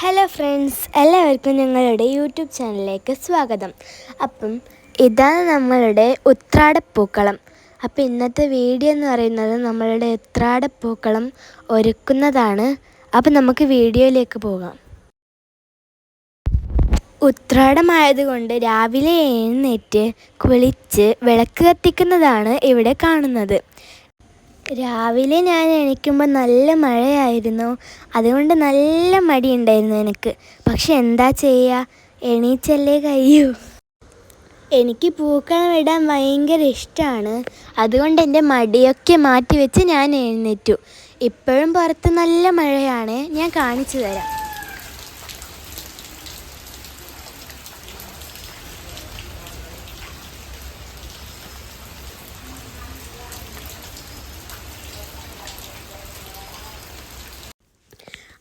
Hello friends എല്ലാവർക്കും ഞങ്ങളുടെ YouTube ചാനലിലേക്ക് സ്വാഗതം. അപ്പം ഇതാണ് നമ്മളുടെ ഉത്രാടപ്പൂക്കളം. അപ്പം ഇന്നത്തെ വീഡിയോ എന്ന് പറയുന്നത് നമ്മളുടെ ഉത്രാടപ്പൂക്കളം ഒരുക്കുന്നതാണ്. അപ്പം നമുക്ക് വീഡിയോയിലേക്ക് പോകാം. ഉത്രാടമായതുകൊണ്ട് രാവിലെ എഴുന്നേറ്റ് കുളിച്ച് വിളക്ക് കത്തിക്കുന്നതാണ് ഇവിടെ കാണുന്നത്. രാവിലെ ഞാൻ എണീക്കുമ്പോൾ നല്ല മഴയായിരുന്നു. അതുകൊണ്ട് നല്ല മടി ഉണ്ടായിരുന്നു എനിക്ക്. പക്ഷെ എന്താ ചെയ്യുക എണീച്ചല്ലേ കഴിയൂ. എനിക്ക് പൂക്കളം ഇടാൻ ഭയങ്കര ഇഷ്ടമാണ് അതുകൊണ്ട് എന്റെ മടിയൊക്കെ മാറ്റി വെച്ച് ഞാൻ എഴുന്നേറ്റു. ഇപ്പോഴും പുറത്ത് നല്ല മഴയാണ്. ഞാൻ കാണിച്ചു തരാം.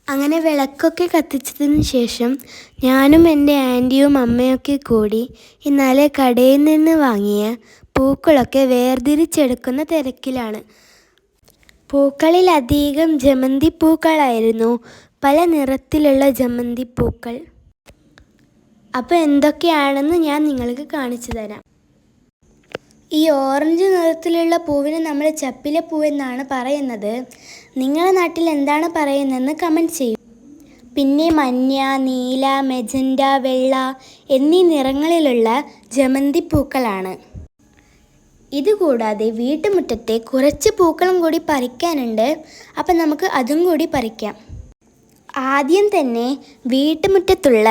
അങ്ങനെ വിളക്കൊക്കെ കത്തിച്ചതിന് ശേഷം ഞാനും എന്റെ ആന്റിയും അമ്മയൊക്കെ കൂടി ഇന്നലെ കടയിൽ നിന്ന് വാങ്ങിയ പൂക്കളൊക്കെ വേർതിരിച്ചെടുക്കുന്ന തിരക്കിലാണ്. പൂക്കളിലധികം ജമന്തി പൂക്കളായിരുന്നു. പല നിറത്തിലുള്ള ജമന്തി പൂക്കൾ. അപ്പോൾ എന്തൊക്കെയാണെന്ന് ഞാൻ നിങ്ങൾക്ക് കാണിച്ചു തരാം. ഈ ഓറഞ്ച് നിറത്തിലുള്ള പൂവിന് നമ്മൾ ചപ്പിലെ പൂ എന്നാണ് പറയുന്നത്. നിങ്ങളുടെ നാട്ടിൽ എന്താണ് പറയുന്നതെന്ന് കമന്റ് ചെയ്യൂ. പിന്നെ മഞ്ഞ നീല മെജൻഡ വെള്ള എന്നീ നിറങ്ങളിലുള്ള ജമന്തി പൂക്കളാണ്. ഇതുകൂടാതെ വീട്ടുമുറ്റത്തെ കുറച്ച് പൂക്കളും കൂടി പറിക്കാനുണ്ട്. അപ്പം നമുക്ക് അതും കൂടി പറിക്കാം. ആദ്യം തന്നെ വീട്ടുമുറ്റത്തുള്ള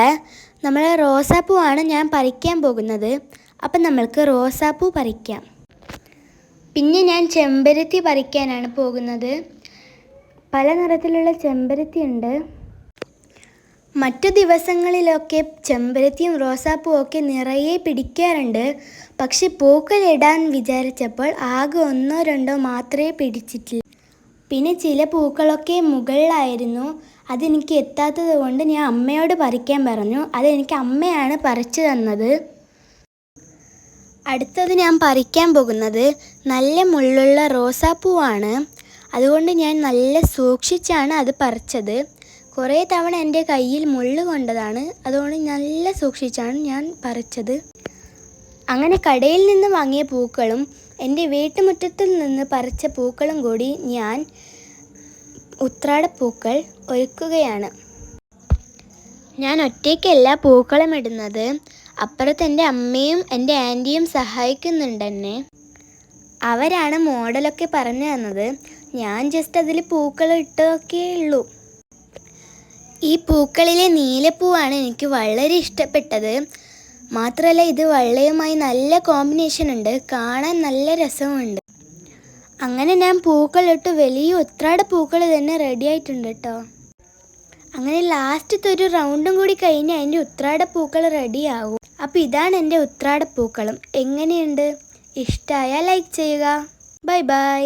നമ്മളെ റോസാപ്പൂവാണ് ഞാൻ പറിക്കാൻ പോകുന്നത്. അപ്പം നമ്മൾക്ക് റോസാപ്പൂ പറിക്കാം. പിന്നെ ഞാൻ ചെമ്പരത്തി പറിക്കാനാണ് പോകുന്നത്. പല നിറത്തിലുള്ള ചെമ്പരത്തി ഉണ്ട്. മറ്റു ദിവസങ്ങളിലൊക്കെ ചെമ്പരത്തിയും റോസാപ്പൂ ഒക്കെ നിറയെ പിടിക്കാറുണ്ട്. പക്ഷെ പൂക്കളിടാൻ വിചാരിച്ചപ്പോൾ ആകെ ഒന്നോ രണ്ടോ മാത്രമേ പിടിച്ചിട്ടുള്ളൂ. പിന്നെ ചില പൂക്കളൊക്കെ മുകളിലായിരുന്നു. അതെനിക്ക് എത്താത്തത് കൊണ്ട് ഞാൻ അമ്മയോട് പറിക്കാൻ പറഞ്ഞു. അതെനിക്ക് അമ്മയാണ് പറിച്ചു തന്നത്. അടുത്തത് ഞാൻ പറിക്കാൻ പോകുന്നത് നല്ല മുള്ളുള്ള റോസാപ്പൂവാണ്. അതുകൊണ്ട് ഞാൻ നല്ല സൂക്ഷിച്ചാണ് അത് പറിച്ചത്. കുറേ തവണ എന്റെ കയ്യിൽ മുള്ളു കൊണ്ടതാണ്. അതുകൊണ്ട് നല്ല സൂക്ഷിച്ചാണ് ഞാൻ പറിച്ചത്. അങ്ങനെ കടയിൽ നിന്ന് വാങ്ങിയ പൂക്കളും എന്റെ വീട്ടുമുറ്റത്തിൽ നിന്ന് പറിച്ച പൂക്കളും കൂടി ഞാൻ ഉത്രാടപ്പൂക്കൾ ഒരുക്കുകയാണ്. ഞാൻ ഒറ്റയ്ക്കല്ല പൂക്കളം ഇടുന്നത്. അപ്പുറത്ത് എന്റെ അമ്മയും എന്റെ ആന്റിയും സഹായിക്കുന്നുണ്ട് എന്നെ അവരാണ് മോഡലൊക്കെ പറഞ്ഞു തന്നത്. ഞാൻ ജസ്റ്റ് അതിൽ പൂക്കൾ ഇട്ടതൊക്കെ ഉള്ളൂ. ഈ പൂക്കളിലെ നീലപ്പൂവാണ് എനിക്ക് വളരെ ഇഷ്ടപ്പെട്ടത്. മാത്രമല്ല ഇത് വെള്ളയുമായി നല്ല കോമ്പിനേഷൻ ഉണ്ട്. കാണാൻ നല്ല രസമുണ്ട്. അങ്ങനെ ഞാൻ പൂക്കളിട്ട് വലിയ ഒത്രാട് പൂക്കൾ തന്നെ റെഡി ആയിട്ടുണ്ട് കേട്ടോ അങ്ങനെ ലാസ്റ്റത്തെ ഒരു റൗണ്ടും കൂടി കഴിഞ്ഞ് അതിന്റെ ഉത്രാട പൂക്കൾ റെഡിയാകും അപ്പോൾ ഇതാണ് എന്റെ ഉത്രാട പൂക്കളം എങ്ങനെയുണ്ട്? ഇഷ്ടമായാൽ ലൈക്ക് ചെയ്യുക. Bye bye